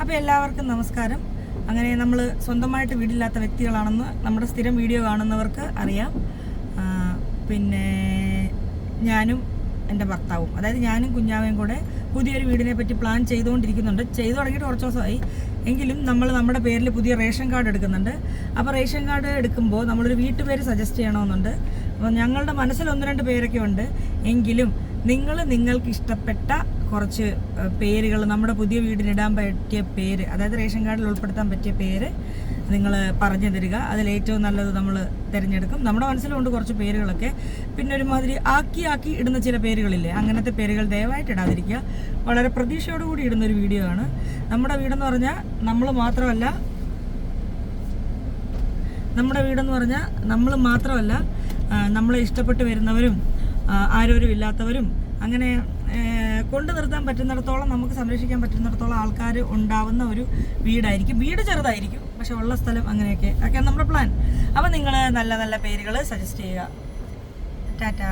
അപ്പോൾ എല്ലാവർക്കും നമസ്കാരം. അങ്ങനെ നമ്മൾ സ്വന്തമായിട്ട് വീടില്ലാത്ത വ്യക്തികളാണെന്ന് നമ്മുടെ സ്ഥിരം വീഡിയോ കാണുന്നവർക്ക് അറിയാം. പിന്നെ ഞാനും എന്റെ ഭർത്താവും അതായത് ഞാനും കുഞ്ഞാവയും കൂടെ പുതിയൊരു വീടിനെ പറ്റി പ്ലാൻ ചെയ്തുകൊണ്ടിരിക്കുന്നുണ്ട്. ചെയ്തു തുടങ്ങിയിട്ട് കുറച്ച് ദിവസമായി. എങ്കിലും നമ്മൾ നമ്മുടെ പേരിൽ പുതിയ റേഷൻ കാർഡ് എടുക്കുന്നുണ്ട്. അപ്പോൾ റേഷൻ കാർഡ് എടുക്കുമ്പോൾ നമ്മളൊരു വീട്ടുപേര് സജസ്റ്റ് ചെയ്യണമെന്നുണ്ട്. അപ്പോൾ ഞങ്ങളുടെ മനസ്സിൽ ഒന്ന് രണ്ട് പേരൊക്കെ ഉണ്ട്. എങ്കിലും നിങ്ങൾ നിങ്ങൾക്ക് ഇഷ്ടപ്പെട്ട കുറച്ച് പേരുകൾ നമ്മുടെ പുതിയ വീടിനിടാൻ പറ്റിയ പേര് അതായത് റേഷൻ കാർഡിൽ ഉൾപ്പെടുത്താൻ പറ്റിയ പേര് നിങ്ങൾ പറഞ്ഞു തരിക. അതിൽ ഏറ്റവും നല്ലത് നമ്മൾ തിരഞ്ഞെടുക്കും. നമ്മുടെ മനസ്സിലുണ്ട് കുറച്ച് പേരുകളൊക്കെ. പിന്നെ ഒരുമാതിരി ആക്കി ആക്കി ഇടുന്ന ചില പേരുകളില്ലേ അങ്ങനത്തെ പേരുകൾ ദയവായിട്ട് ഇടാതിരിക്കുക. വളരെ പ്രതീക്ഷയോടുകൂടി ഇടുന്ന ഒരു വീഡിയോ ആണ്. നമ്മുടെ വീടെന്ന് പറഞ്ഞാൽ നമ്മൾ മാത്രമല്ല നമ്മുടെ വീടെന്ന് പറഞ്ഞാൽ നമ്മൾ മാത്രമല്ല നമ്മളെ ഇഷ്ടപ്പെട്ട് വരുന്നവരും ആ, ആരോരും ഇല്ലാത്തവരും അങ്ങനെ കൊണ്ടു നിർത്താൻ പറ്റുന്നിടത്തോളം നമുക്ക് സംരക്ഷിക്കാൻ പറ്റുന്നിടത്തോളം ആൾക്കാർ ഉണ്ടാവുന്ന ഒരു വീടായിരിക്കും. വീട് ചെറുതായിരിക്കും പക്ഷെ ഉള്ള സ്ഥലം അങ്ങനെയൊക്കെ ഒക്കെയാണ് നമ്മുടെ പ്ലാൻ അപ്പം നിങ്ങൾ നല്ല നല്ല പേരുകൾ സജസ്റ്റ് ചെയ്യുക. ടാറ്റാ.